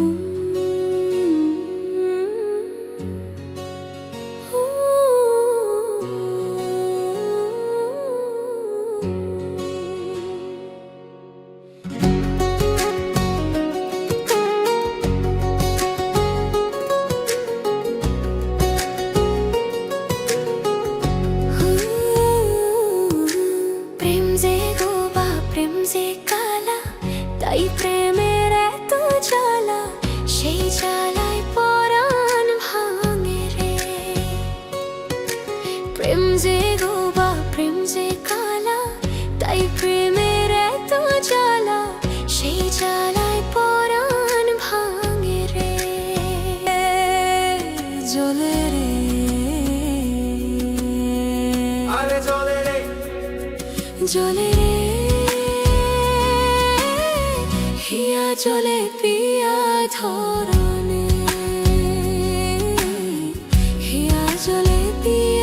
Ooh. চলে হিয়া চলে পিয়া ধরনে হিয়া চলে পিয়া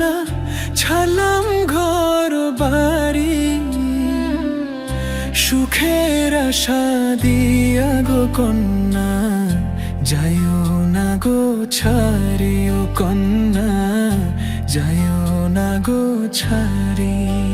না, ছালাম ঘর বাড়ি। সুখের আশা দিয়া গো কন্যা, যাইও না গো, ছাড়িও কন্যা, যাইও না গো ছাড়ি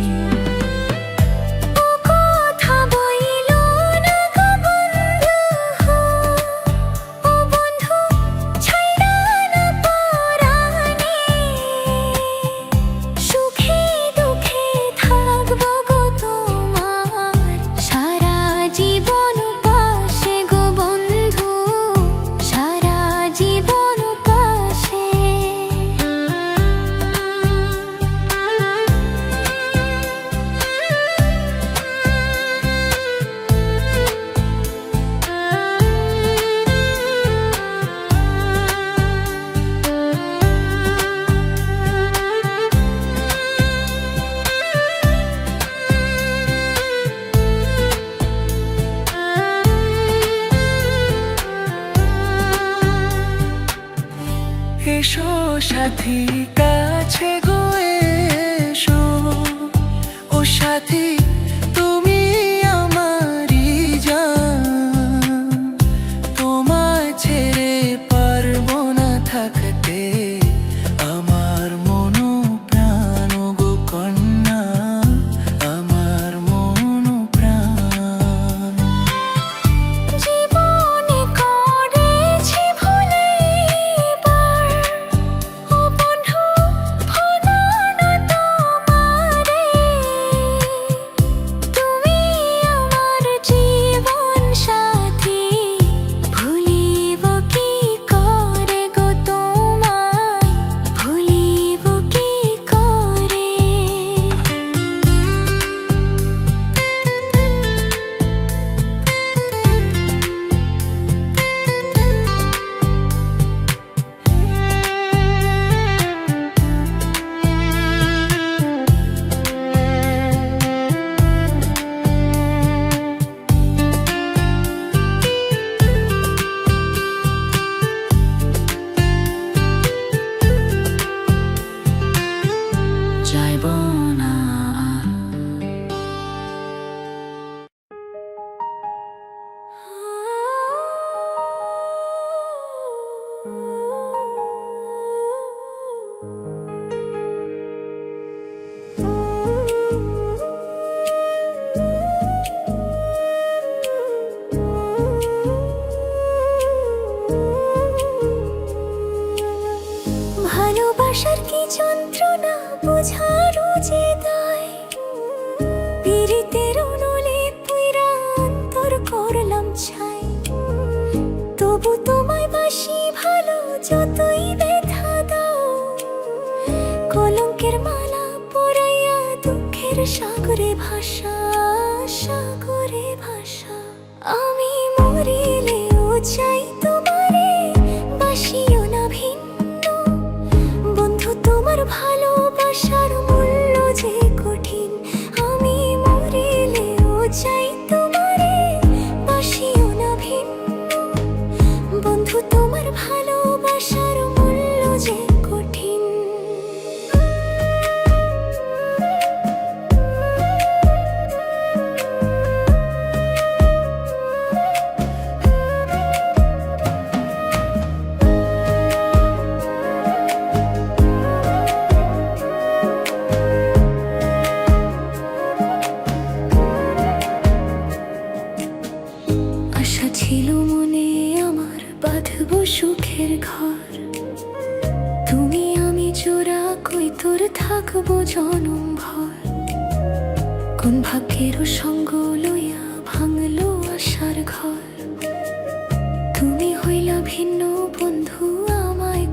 বন্ধু আমায়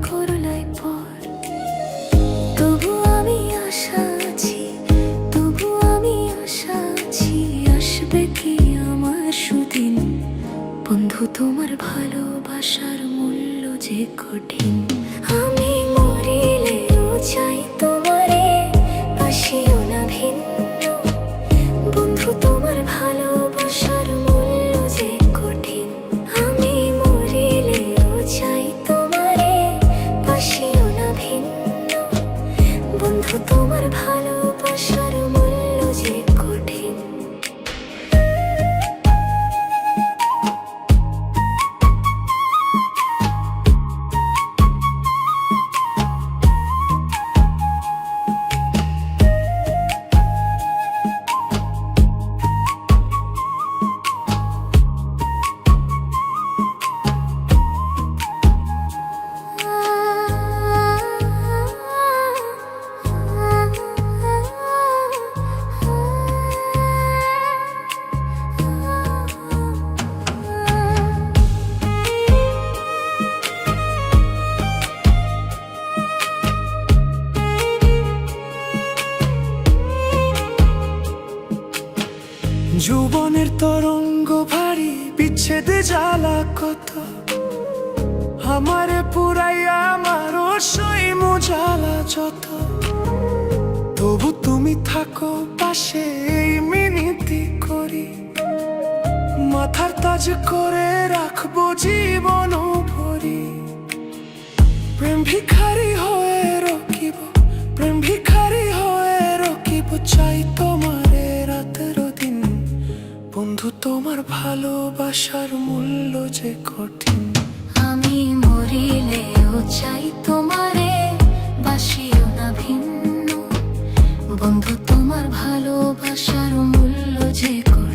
তবু আমি আশা আছি, তবু আমি আশা আছি, আসবে কি আমার সুদিন? বন্ধু, তোমার ভালোবাসার মূল্য যে কঠিন? ভিখারি হয়ে রকিব, প্রেম ভিখারি হয়ে রকিব, চাই তোমারে রাতের দিন বন্ধু, তোমার ভালোবাসার মূল্য যে কঠিন। আমি মরিলেও চাই তোমারে, বাসিও না ভিন্ন। বন্ধু, তোমার ভালোবাসার মূল্য যে কঠিন।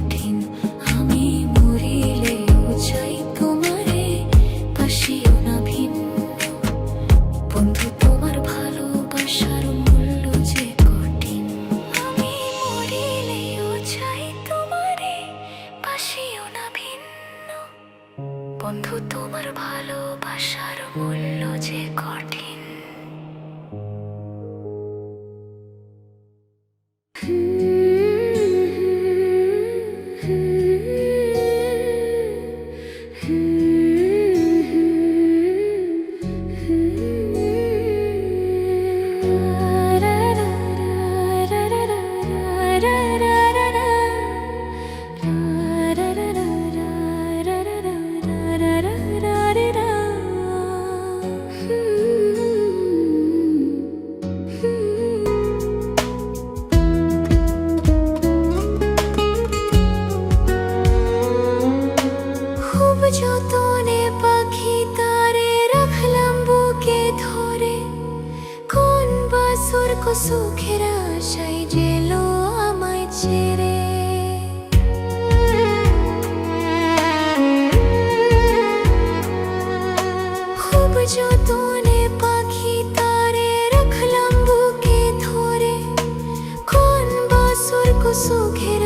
it's okay.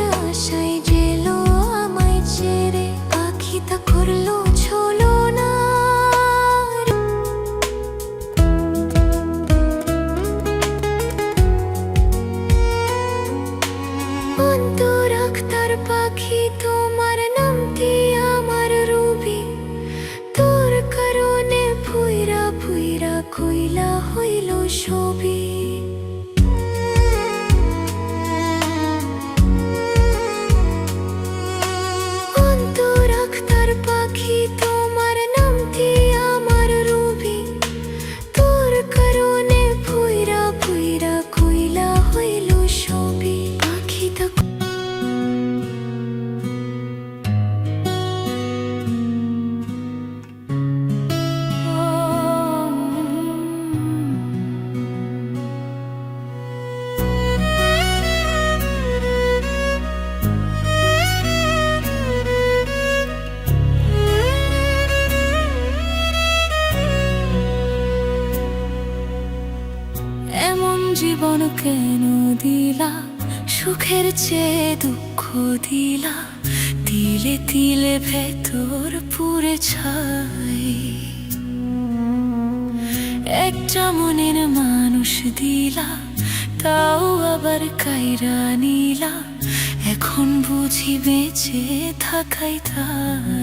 চেয়ে দুঃখ দিলা, তিলে তিলে ভেতর পুরে ছাই। একটা মনের মানুষ দিলা, তাও আবার কাইরা নিলা, এখন বুঝি বেঁচে থাকাই তাই।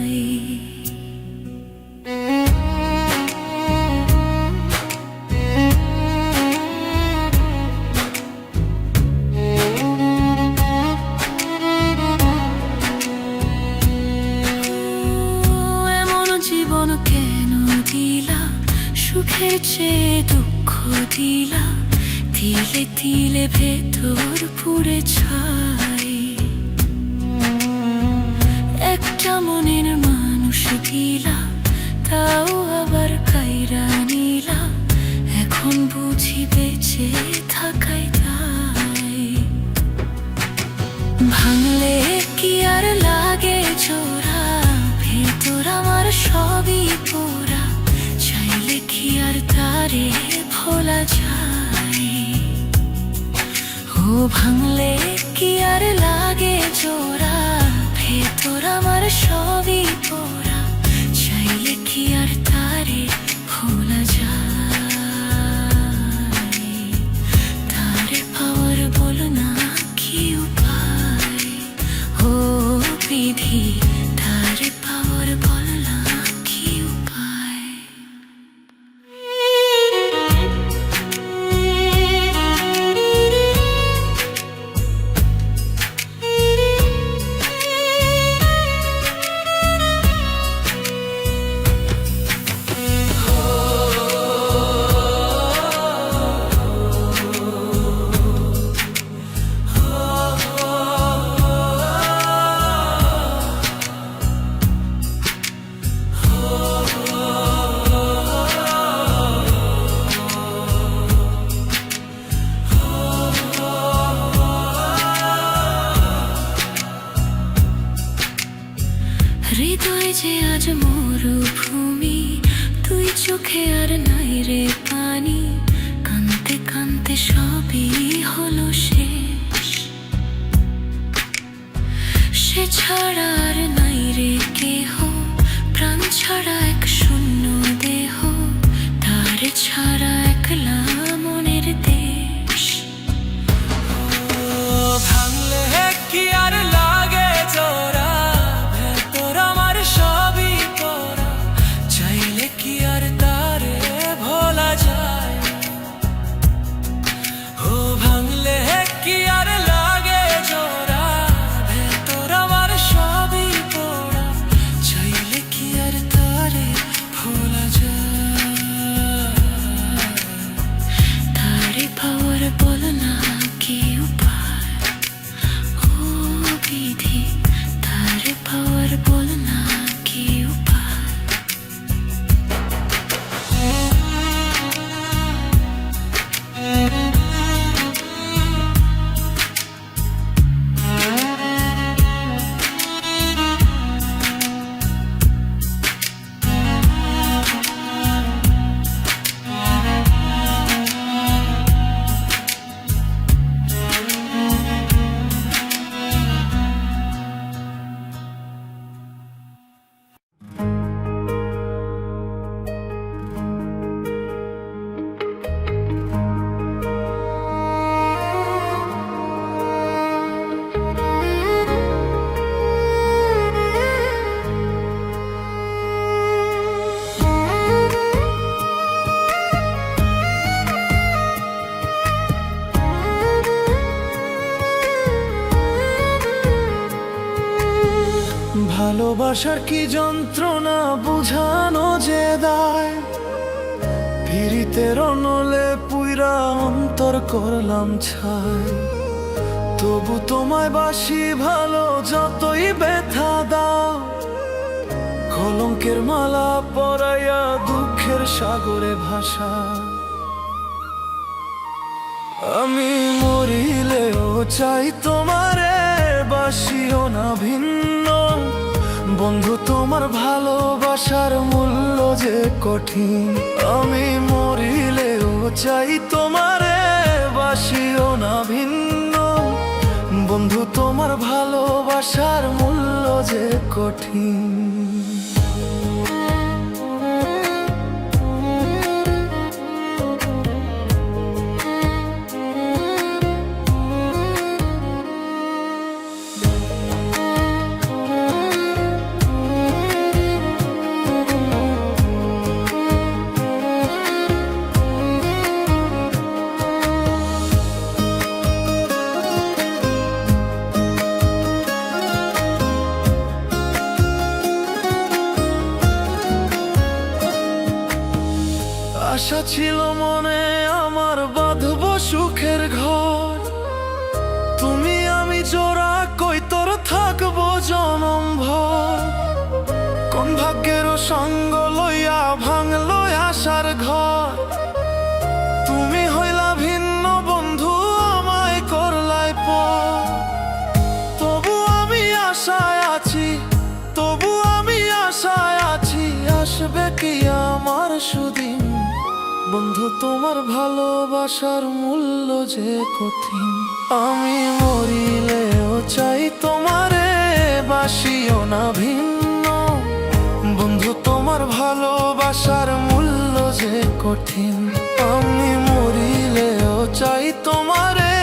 জীবন কেন দিলা? সুখের চেয়ে দুঃখ দিলা। তিলে তিলে ভেতর পুরে ছাই। একটা মনের মানুষ দিলা, তাও আবার কাইরা নিলা। এখন বুঝি বেঁচে থাকাই তাই। ভাঙলে কি আর লাগে জোড়া ভেতর আমার সবই পোড়া, চাইলে কি আর তারে ভোলা যায়? ও ভাঙলে কি আর লাগে জোড়া, ভেতর আমার সবই পোড়া, চাইলে কি আর তারে ভোলা যায়? তারে পাওয়ার বল না কি উপায়? ও বিধি কানতে সবই হলো শেষ। সে ছাড়ার নাই রে কেহ। প্রাণ ছাড়া এক শূন্য দেহ। তার ছাড়া একলা ভালোবাসার কি যন্ত্রণা বুঝানো যে দায়? পিরিতের নলে পুইরা অন্তর করলাম ছাই। তবু তোমায় বাসি ভালো যতই ব্যথা দাও। কলঙ্কের মালা পরাইয়া দুঃখের সাগরে ভাষা আমি মরিলেও চাই তোমারে, বাসিও না ভিন্ন বন্ধু, তোমার ভালোবাসার মূল্য যে কঠিন, আমি মরিলেও চাই তোমারে, বাসিও না ভিন্ন। বন্ধু, তোমার ভালোবাসার মূল্য যে কঠিন আসবে কি আমার সুদিন? বন্ধু, তোমার ভালোবাসার মূল্য যে কঠিন। আমি মরিলেও চাই তোমারে, বাসিও না ভিন্ন। বন্ধু, তোমার ভালোবাসার মূল্য যে কঠিন। আমি মরিলেও চাই তোমারে,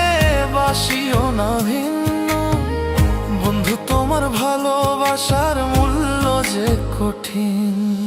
বাসিও না ভিন্ন। বন্ধু, তোমার ভালোবাসার মূল্য যে কঠিন।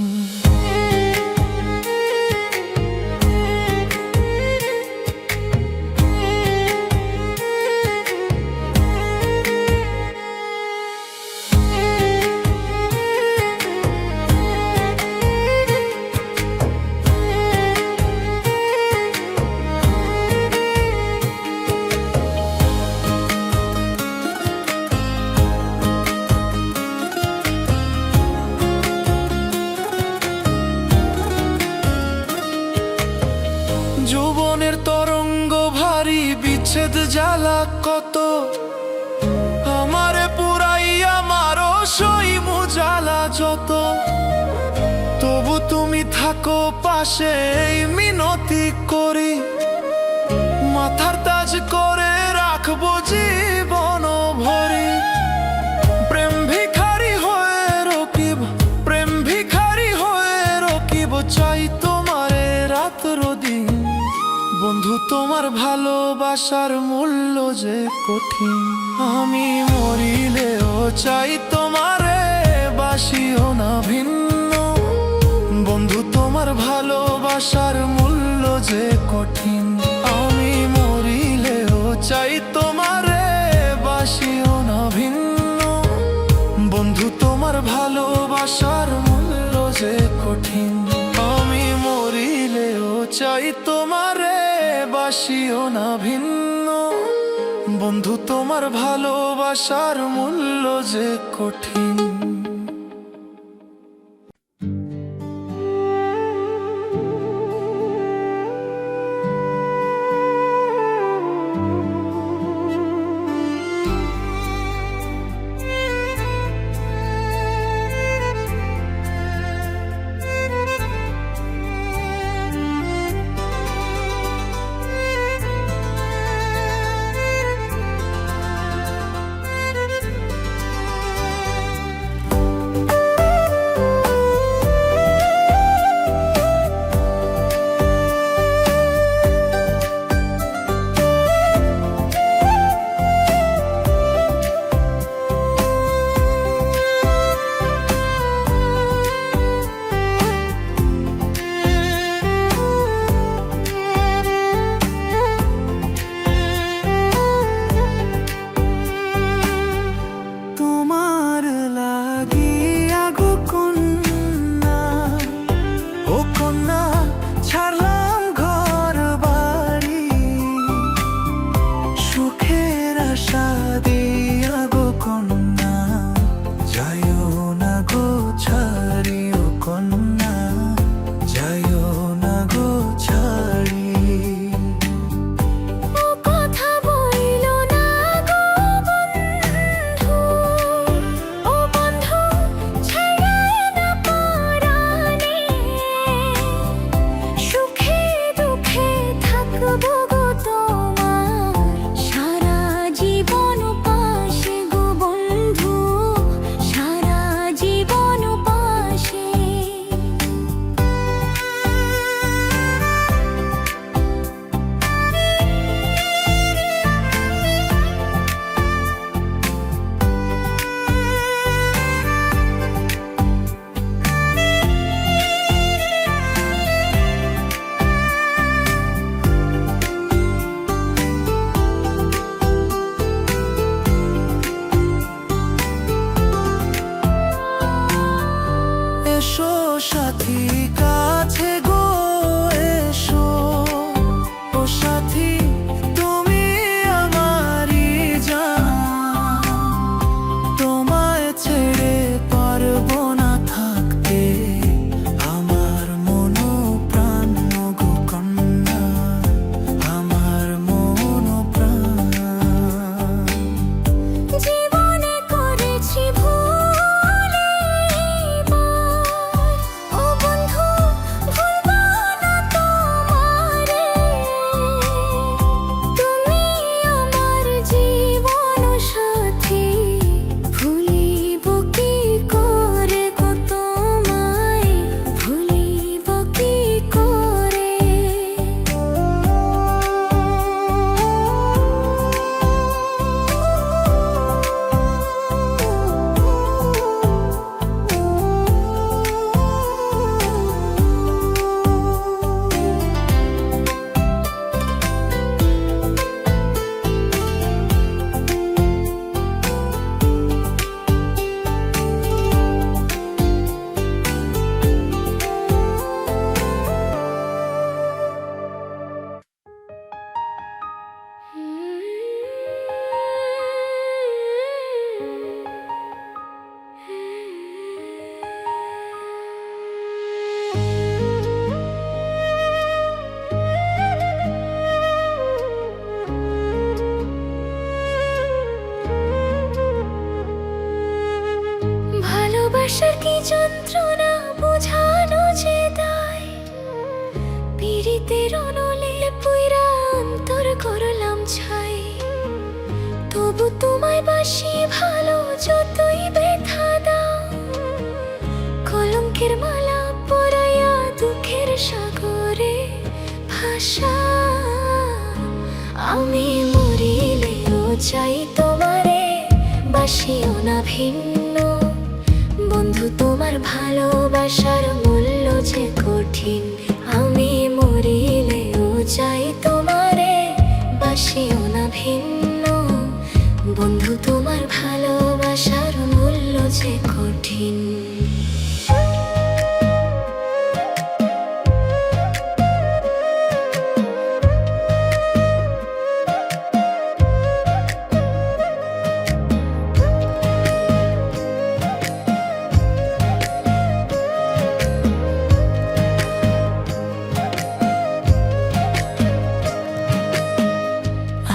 পাশে মিনতি করি, মাথার তাজ করে রাখব জীবন ভরি। প্রেম ভিখারি হয়ে রকিব, প্রেম ভিখারি হয়ে রকিব, চাই তোমারে রাত দিন। বন্ধু, তোমার ভালোবাসার মূল্য যে কঠিন। আমি মরিলেও চাই তোমারে, বাসিও না ভিন্ন। তোমার ভালোবাসার মূল্য যে কঠিন, আমি মরিলেও চাই তোমারে, বাসিও না ভিন্ন। বন্ধু, তোমার ভালোবাসার মূল্য যে কঠিন, আমি মরিলেও চাই তোমারে, বাসিও না ভিন্ন। বন্ধু, তোমার ভালোবাসার মূল্য যে কঠিন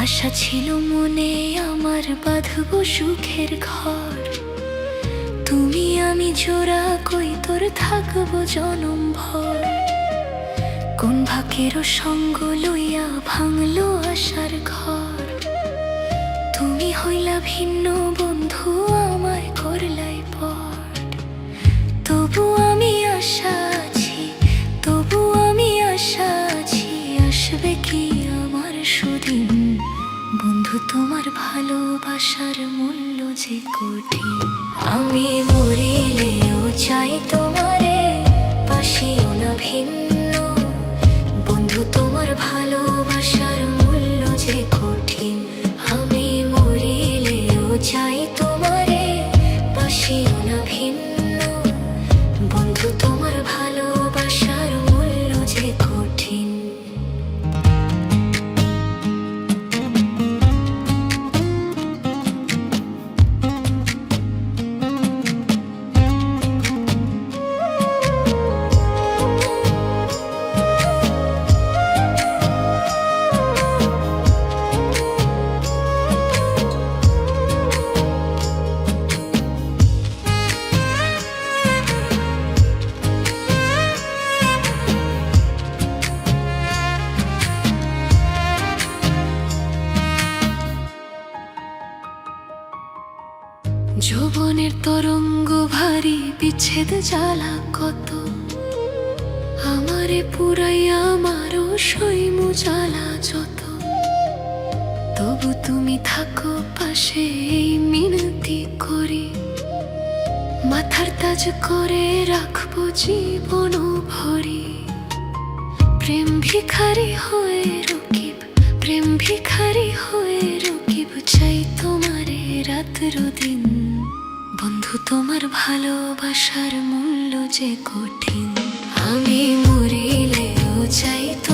আশা ছিল মনে আমার বাঁধব সুখের ঘর। তুমি আমি জোড়া কই তোর থাকব জনম ভর। কোন ভাকেরও সঙ্গ লইয়া ভাঙলো আশার ঘর। তুমি হইলা ভিন্ন তোমার ভালোবাসার মূল্য যে কঠিন, আমি মরিলেও চাই তোমারে, পাশেও না ভিন্ন। বন্ধু, তোমার ভালোবাসার মাথার তাজ করে রাখব জীবন ভরি। প্রেম ভিখারি হয়ে রকিব, প্রেম ভিখারি হয়ে রকিব, চাই তোমারে রাত দিন। বন্ধু, তোমার ভালোবাসার মূল্য যে কঠিন। আমি মরিলেও চাই তো